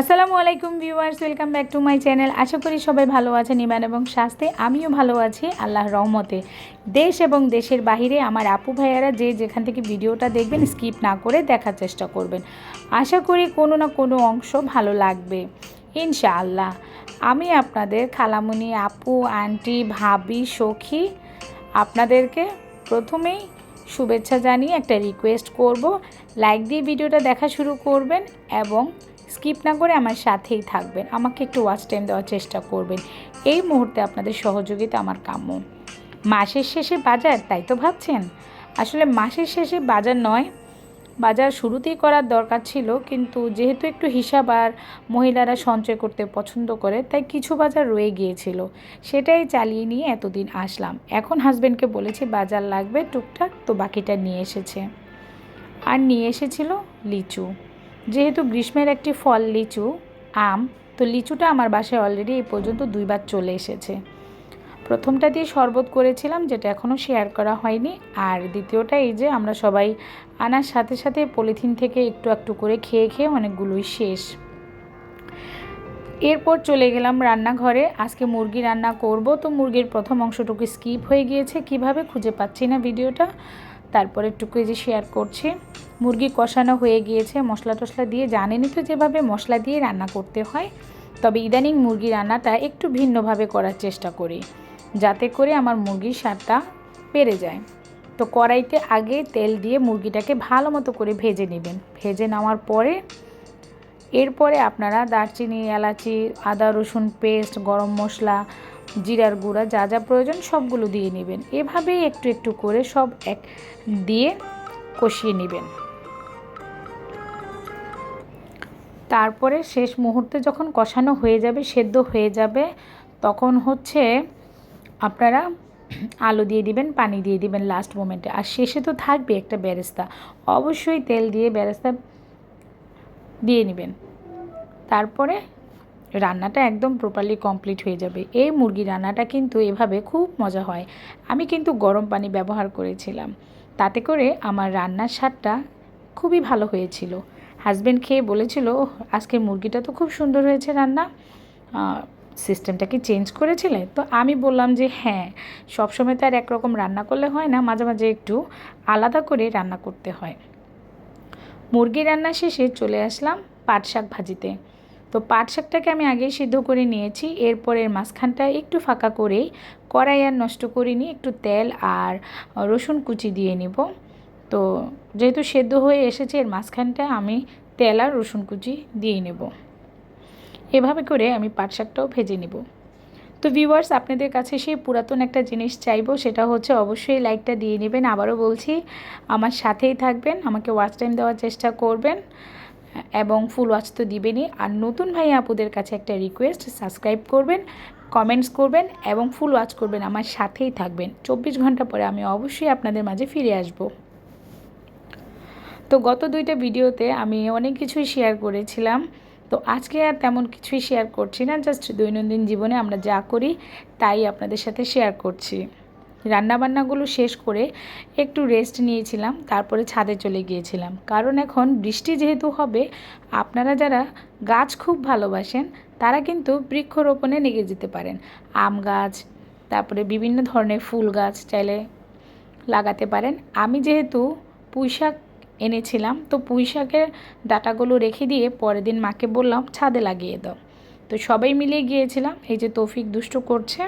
আসসালামু আলাইকুম viewers, welcome back to my channel. আশা করি সবাই ভালো আছেন, ইমান এবং স্বাস্থ্যে। আমিও ভালো আছি আল্লাহর রহমতে। দেশ এবং দেশের বাহিরে আমার আপু ভাইয়ারা যে যেখান থেকে ভিডিওটা দেখবেন, স্কিপ না করে দেখার চেষ্টা করবেন। আশা করি কোনো না কোনো অংশ ভালো লাগবে, ইনশাআল্লাহ। আমি আপনাদের খালামুনি, আপু, আন্টি, ভাবি, সখী, আপনাদেরকে প্রথমেই শুভেচ্ছা জানিয়ে একটা রিকোয়েস্ট করব। লাইক দিয়ে ভিডিওটা দেখা শুরু করবেন এবং স্কিপ না করে আমার সাথেই থাকবেন। আমাকে একটু ওয়াচ টাইম দেওয়ার চেষ্টা করবেন। এই মুহূর্তে আপনাদের সহযোগিতা আমার কাম্য। মাসের শেষে বাজার, তাই তো ভাবছেন? আসলে মাসের শেষে বাজার নয়, বাজার শুরুতেই করার দরকার ছিল, কিন্তু যেহেতু একটু হিসাব আর মহিলারা সঞ্চয় করতে পছন্দ করে, তাই কিছু বাজার রয়ে গিয়েছিল। সেটাই চালিয়ে নিয়ে এতদিন আসলাম। এখন হাজব্যান্ডকে বলেছি, বাজার লাগবে, টুকটাক তো বাকিটা নিয়ে এসেছে। আর নিয়ে এসেছিল লিচু। যেহেতু গ্রীষ্মের একটি ফল লিচু, আম, তো লিচুটা আমার বাসায় অলরেডি এই পর্যন্ত দুইবার চলে এসেছে। প্রথমটা দিয়ে শরবত করেছিলাম, যেটা এখনও শেয়ার করা হয়নি। আর দ্বিতীয়টা এই যে আমরা সবাই আনার সাথে সাথে পলিথিন থেকে একটু একটু করে খেয়ে খেয়ে অনেকগুলোই শেষ। এরপর চলে গেলাম রান্নাঘরে। আজকে মুরগি রান্না করব, তো মুরগির প্রথম অংশটুকু স্কিপ হয়ে গিয়েছে। কীভাবে খুঁজে পাচ্ছি না ভিডিওটা তারপরে একটুকু এই যে শেয়ার করছে, মুরগি কষানো হয়ে গিয়েছে, মশলা টশলা দিয়ে জানেনই তো যেভাবে মশলা দিয়ে রান্না করতে হয়, তবে ইদানিং মুরগি রান্নাটা একটু ভিন্নভাবে করার চেষ্টা করি, যাতে করে আমার মুরগির স্বাদটা বেড়ে যায়। তো কড়াইতে আগে তেল দিয়ে মুরগিটাকে ভালো মতো করে ভেজে নেবেন। ভেজে নেওয়ার পরে, এরপরে আপনারা দারচিনি, এলাচি, আদা, রসুন পেস্ট গরম মশলা জিরার গুঁড়া যা যা প্রয়োজন সবগুলো দিয়ে নেবেন। এভাবেই একটু একটু করে সব এক দিয়ে কষিয়ে নেবেন। তারপরে শেষ মুহূর্তে যখন কষানো হয়ে যাবে, সেদ্ধ হয়ে যাবে, তখন হচ্ছে আপনারা আলু দিয়ে দিবেন, পানি দিয়ে দিবেন লাস্ট মোমেন্টে আর শেষে তো থাকবে একটা বেরেস্তা অবশ্যই তেল দিয়ে বেরেস্তা দিয়ে নেবেন। তারপরে রান্নাটা একদম প্রপারলি কমপ্লিট হয়ে যাবে। এই মুরগি রান্নাটা কিন্তু এভাবে খুব মজা হয়। আমি কিন্তু গরম পানি ব্যবহার করেছিলাম। তাতে করে আমার রান্নার স্বাদটা খুবই ভালো হয়েছিল। হাজব্যান্ড খেয়ে বলেছিল আজকে মুরগিটা তো খুব সুন্দর হয়েছে রান্না। সিস্টেমটা কি চেঞ্জ করেছিলে? তো আমি বললাম যে হ্যাঁ সবসময় তো আর একরকম রান্না করলে হয় না, মাঝে মাঝে একটু আলাদা করে রান্না করতে হয়। মুরগি রান্না শেষে চলে আসলাম পাট শাক ভাজিতে। তো পাট শাকটাকে আমি আগেই সিদ্ধ করে নিয়েছি। এরপরের মাঝখানটা একটু ফাঁকা করেই কড়াই আর নষ্ট করে করিনি একটু তেল আর রসুন কুচি দিয়ে নিব। তো যেহেতু সেদ্ধ হয়ে এসেছে, এর মাঝখানটা আমি তেল আর রসুন কুচি দিয়ে নেব। এভাবে করে আমি পাট শাকটাও ভেজে নেব। তো ভিউয়ার্স, আপনাদের কাছে সেই পুরাতন একটা জিনিস চাইব, সেটা হচ্ছে অবশ্যই লাইকটা দিয়ে নেবেন। আবারও বলছি, আমার সাথেই থাকবেন, আমাকে ওয়াচ টাইম দেওয়ার চেষ্টা করবেন। এবং ফুল ওয়াচ তো দিবেনই। আর নতুন ভাই আপুদের কাছে একটা রিকোয়েস্ট সাবস্ক্রাইব করবেন কমেন্টস করবেন এবং ফুল ওয়াচ করবেন, আমার সাথেই থাকবেন। চব্বিশ ঘণ্টা পরে আমি অবশ্যই আপনাদের মাঝে ফিরে আসব। তো গত দুইটা ভিডিওতে আমি অনেক কিছুই শেয়ার করেছিলাম। তো আজকে আর তেমন কিছুই শেয়ার করছি না জাস্ট দৈনন্দিন জীবনে আমরা যা করি, তাই আপনাদের সাথে শেয়ার করছি। রান্নাবান্নাগুলো শেষ করে একটু রেস্ট নিয়েছিলাম, তারপরে ছাদে চলে গিয়েছিলাম। কারণ এখন বৃষ্টি যেহেতু হবে, আপনারা যারা গাছ খুব ভালোবাসেন, তারা কিন্তু বৃক্ষরোপণে লেগে যেতে পারেন। আম গাছ, তারপরে বিভিন্ন ধরনের ফুল গাছ চাইলে লাগাতে পারেন। আমি যেহেতু পুঁই শাক এনেছিলাম, তো পুঁইশাকের ডাটাগুলো রেখে দিয়ে পরের দিন মাকে বললাম, ছাদে লাগিয়ে দাও। তো সবাই মিলে গিয়েছিলাম, এই যে তৌফিক দুষ্টু করছে।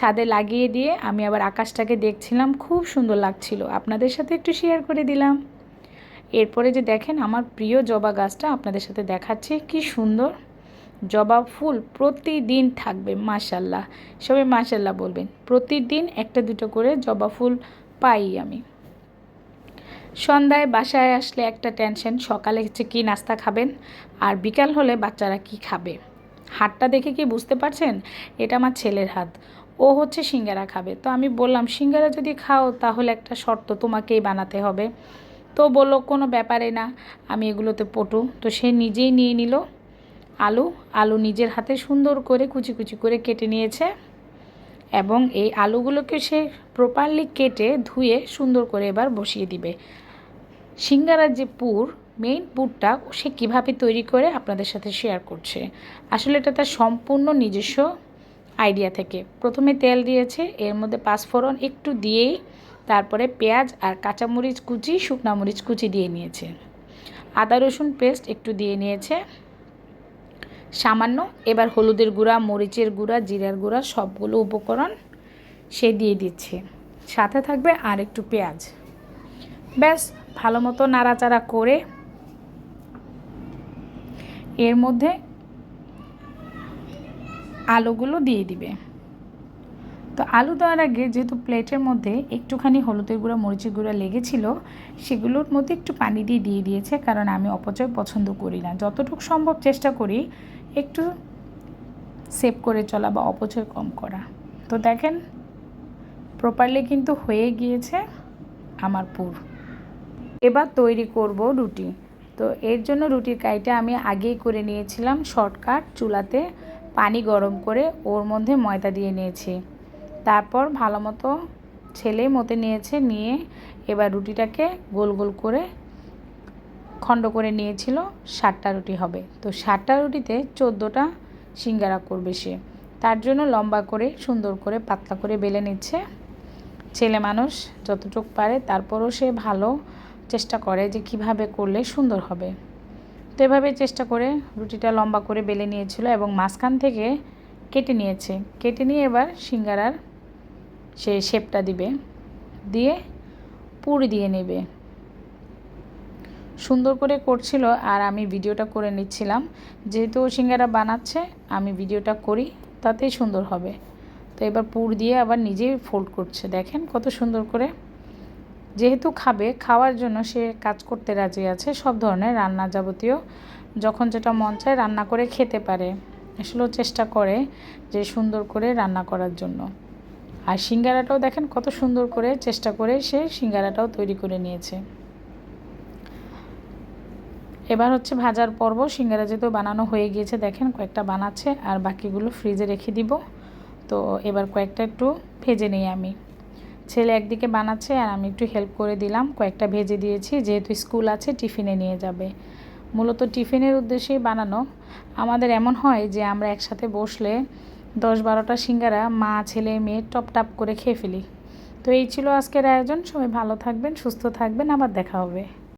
ছাদে লাগিয়ে দিয়ে আমি আবার আকাশটাকে দেখছিলাম, খুব সুন্দর লাগছিল। আপনাদের সাথে একটু শেয়ার করে দিলাম। এরপরে যে দেখেন, আমার প্রিয় জবা গাছটা আপনাদের সাথে দেখাচ্ছি, কি সুন্দর। জবা ফুল প্রতিদিন থাকবে মাশাল্লাহ সবাই মাশাল্লাহ বলবেন। প্রতিদিন একটা দুটো করে জবা ফুল পাই আমি। সন্ধ্যায় বাসায় আসলে একটা টেনশন সকালে হচ্ছে কী নাস্তা খাবেন, আর বিকাল হলে বাচ্চারা কি খাবে? হাতটা দেখে কি বুঝতে পারছেন? এটা আমার ছেলের হাত। ও হচ্ছে সিঙ্গারা খাবে। তো আমি বললাম, সিঙ্গারা যদি খাও তাহলে একটা শর্ত তোমাকেই বানাতে হবে। তো বলল, কোনো ব্যাপারে না, আমি এগুলোতে পটু। তো সে নিজেই নিয়ে নিল আলু। আলু নিজের হাতে সুন্দর করে কুচি কুচি করে কেটে নিয়েছে এবং এই আলুগুলোকে সে প্রপারলি কেটে ধুয়ে সুন্দর করে এবার বসিয়ে দিবে। সিঙ্গারার যে পুর মেইন পুরটা সে কীভাবে তৈরি করে আপনাদের সাথে শেয়ার করছে। আসলে এটা তার সম্পূর্ণ নিজস্ব আইডিয়া থেকে। প্রথমে তেল দিয়েছে, এর মধ্যে পাঁচফোড়ন একটু দিয়েই তারপরে পেঁয়াজ আর কাঁচামরিচ কুচি, শুকনা মরিচ কুচি দিয়ে নিয়েছে। আদা রসুন পেস্ট একটু দিয়ে নিয়েছে। সামান্য এবার হলুদের গুঁড়া, মরিচের গুঁড়া, জিরার গুঁড়া, সবগুলো উপকরণ সে দিয়ে দিচ্ছে। সাথে থাকবে আর একটু পেঁয়াজ। ব্যাস, ভালো মতো নাড়াচাড়া করে এর মধ্যে আলুগুলো দিয়ে দিবে। তো আলু দেওয়ার আগে যেহেতু প্লেটের মধ্যে একটুখানি হলুদের গুঁড়া, মরিচের গুঁড়া লেগেছিল, সেগুলোর মধ্যে একটু পানি দিয়ে দিয়ে দিয়েছে, কারণ আমি অপচয় পছন্দ করি না। যতটুকু সম্ভব চেষ্টা করি একটু সেভ করে চলা বা অপচয় কম করা। তো দেখেন প্রপারলি কিন্তু হয়ে গিয়েছে আমার পুর। এবার তৈরি করব রুটি। তো এর জন্য রুটির কাইটা আমি আগেই করে নিয়েছিলাম, শর্টকাট চুলাতে। পানি গরম করে ওর মধ্যে ময়দা দিয়ে নিয়েছি। তারপর ভালো মতো ছেলে মতে নিয়েছে, নিয়ে এবার রুটিটাকে গোল গোল করে খণ্ড করে নিয়েছিল ষাটটা রুটি হবে। তো ষাটটা রুটিতে চোদ্দোটা সিঙ্গারা করবে সে। তার জন্য লম্বা করে, সুন্দর করে, পাতলা করে বেলে নিচ্ছে। ছেলে মানুষ যতটুক পারে, তারপরও সে ভালো চেষ্টা করে যে কীভাবে করলে সুন্দর হবে। তো এভাবে চেষ্টা করে রুটিটা লম্বা করে বেলে নিয়েছিল এবং মাঝখান থেকে কেটে নিয়েছে। কেটে নিয়ে এবার সিঙ্গারার সে শেপটা দিবে। দিয়ে পুরি দিয়ে নেবে। সুন্দর করে করছিল আর আমি ভিডিওটা করে নিচ্ছিলাম। যেহেতু সিঙ্গারা বানাচ্ছে, আমি ভিডিওটা করি, তাতেই সুন্দর হবে। তো এবার পুর দিয়ে আবার নিজেই ফোল্ড করছে। দেখেন কত সুন্দর করে যেহেতু খাবে, খাওয়ার জন্য সে কাজ করতে রাজি আছে, সব ধরনের রান্না যাবতীয়, যখন যেটা মন চায় রান্না করে খেতে পারে। আসলেও চেষ্টা করে যে সুন্দর করে রান্না করার জন্য। আর সিঙ্গারাটাও দেখেন কত সুন্দর করে চেষ্টা করে সে সিঙ্গারাটাও তৈরি করে নিয়েছে। এবার হচ্ছে ভাজার পর্ব, সিঙ্গারা যেহেতু বানানো হয়ে গিয়েছে, দেখেন কয়েকটা বানাচ্ছে, আর বাকিগুলো ফ্রিজে রেখে দিব। তো এবার কয়েকটা একটু ভেজে নিই আমি। ছেলে একদিকে বানাচ্ছে আর আমি একটু হেল্প করে দিলাম। কয়েকটা ভেজে দিয়েছি, যেহেতু স্কুল আছে, টিফিনে নিয়ে যাবে। মূলত টিফিনের উদ্দেশ্যেই বানানো। আমাদের এমন হয় যে আমরা একসাথে বসলে দশ বারোটা সিঙ্গারা মা, ছেলে, মেয়ে টপ টপ করে খেয়ে ফেলি। তো এই ছিল আজকের আয়োজন। সবাই ভালো থাকবেন, সুস্থ থাকবেন। আবার দেখা হবে।